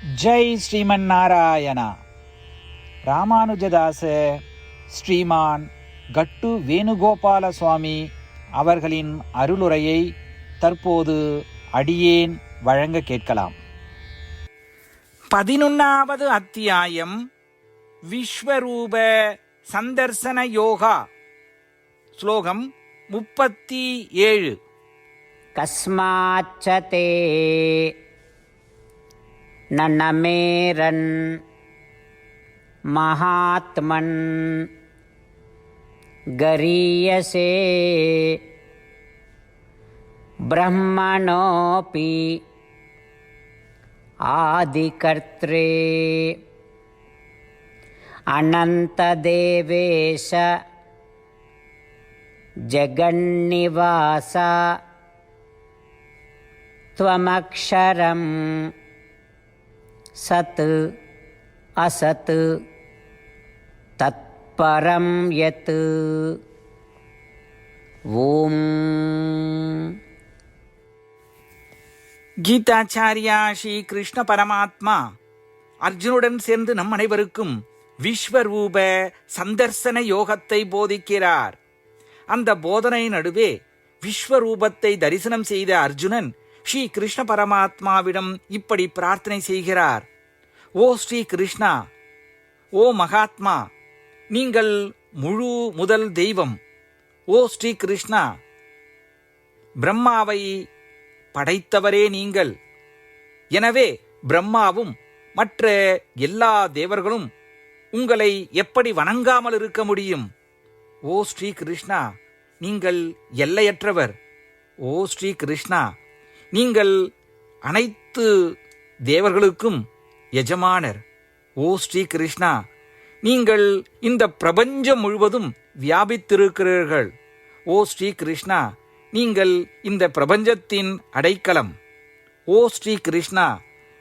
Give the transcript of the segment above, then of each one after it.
ஜெய் ஸ்ரீமன் நாராயணா ராமானுஜதாச ஸ்ரீமான் கட்டு வேணுகோபால சுவாமி அவர்களின் அருளுரையை தற்போது அடியேன் வழங்க கேட்கலாம். பதினொன்னாவது அத்தியாயம் விஸ்வரூப சந்தர்சன யோகா. ஸ்லோகம் முப்பத்தி ஏழு. கஸ்மாச்சதே. ते न नमेरन् महात्मन् गरीयसे ब्रह्मणोऽपि आदिकर्त्रे अनन्तदेवेश जगन्निवास त्वमक्षरं சத் அசத் தத்பரம் யத் ஓம். கீதாச்சாரியா ஸ்ரீ கிருஷ்ண பரமாத்மா. அர்ஜுனுடன் சேர்ந்து நம் அனைவருக்கும் விஸ்வரூப சந்தர்சன யோகத்தை போதிக்கிறார். அந்த போதனை நடுவே விஸ்வரூபத்தை தரிசனம் செய்த அர்ஜுனன் ஸ்ரீ கிருஷ்ண பரமாத்மாவிடம் இப்படி பிரார்த்தனை செய்கிறார். ஓ ஸ்ரீ கிருஷ்ணா ஓ மகாத்மா நீங்கள் முழு முதல் தெய்வம். ஓ ஸ்ரீ கிருஷ்ணா பிரம்மாவை படைத்தவரே நீங்கள். எனவே பிரம்மாவும் மற்ற எல்லா தேவர்களும் உங்களை எப்படி வணங்காமல் இருக்க முடியும்? ஓ ஸ்ரீ கிருஷ்ணா நீங்கள் எல்லையற்றவர். ஓ ஸ்ரீ கிருஷ்ணா நீங்கள் அனைத்து தேவர்களுக்கும் எஜமானர். ஓ ஸ்ரீ கிருஷ்ணா நீங்கள் இந்த பிரபஞ்சம் முழுவதும் வியாபித்திருக்கிறீர்கள். ஓ ஸ்ரீ கிருஷ்ணா நீங்கள் இந்த பிரபஞ்சத்தின் அடைக்கலம். ஓ ஸ்ரீ கிருஷ்ணா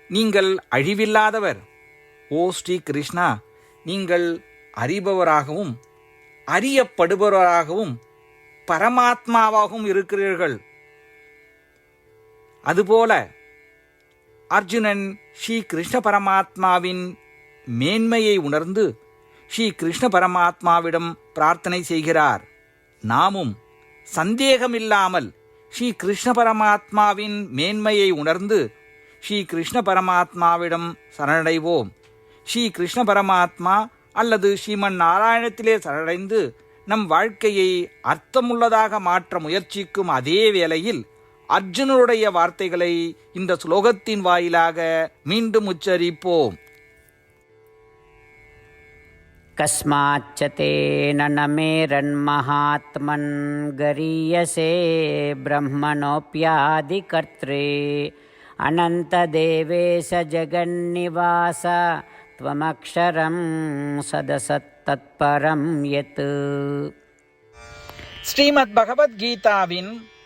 நீங்கள் அழிவில்லாதவர். ஓ ஸ்ரீ கிருஷ்ணா நீங்கள் அறிபவராகவும் அறியப்படுபவராகவும் பரமாத்மாவாகவும் இருக்கிறீர்கள். அதுபோல அர்ஜுனன் ஸ்ரீ கிருஷ்ண பரமாத்மாவின் மேன்மையை உணர்ந்து ஸ்ரீ கிருஷ்ண பரமாத்மாவிடம் பிரார்த்தனை செய்கிறார். நாமும் சந்தேகமில்லாமல் ஸ்ரீ கிருஷ்ண பரமாத்மாவின் மேன்மையை உணர்ந்து ஸ்ரீ கிருஷ்ண பரமாத்மாவிடம் சரணடைவோம். ஸ்ரீ கிருஷ்ண பரமாத்மா அல்லது ஸ்ரீமன் நாராயணத்திலே சரணடைந்து நம் வாழ்க்கையை அர்த்தமுள்ளதாக மாற்ற முயற்சிக்கும் அதே வேளையில் அர்ஜுனருடைய வார்த்தைகளை இந்த ஸ்லோகத்தின் வாயிலாக மீண்டும் உச்சரிப்போம் कस्माच्च तेन न मेरन्महात्मन् गरीयसे ब्रह्मणोऽप्यादिकर्त्रे अनन्तदेवेश जगन्निवास त्वमक्षरं सदसत्तत्परं यत् ஸ்ரீமத் பகவத்கீதாவின்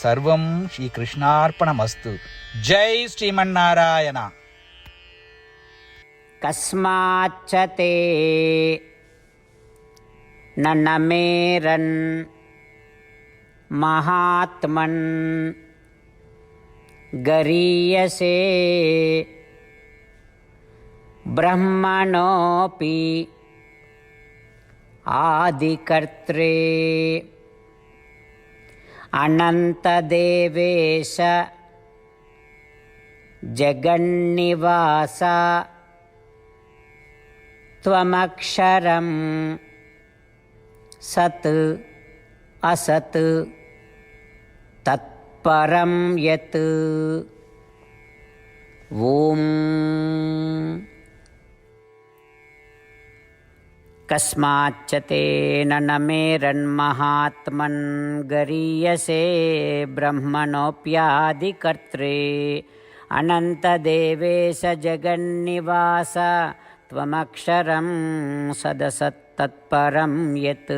సర్వం శ్రీకృష్ణార్పణమస్తు జై శ్రీమన్నారాయణ కస్మాచ్చతే నమేరన్ महात्मन् गरीयसे ब्रह्मणोऽपि आदिकर्त्रे अनन्तदेवेश जगन्निवास त्वमक्षरं सत् असत् तत्परं यत्। ॐ कस्माच्च तेन न मेरन्महात्मन् गरीयसे ब्रह्मणोऽप्यादिकर्त्रे। अनन्तदेवेश जगन्निवास त्वमक्षरं सदसत्तत्परं यत्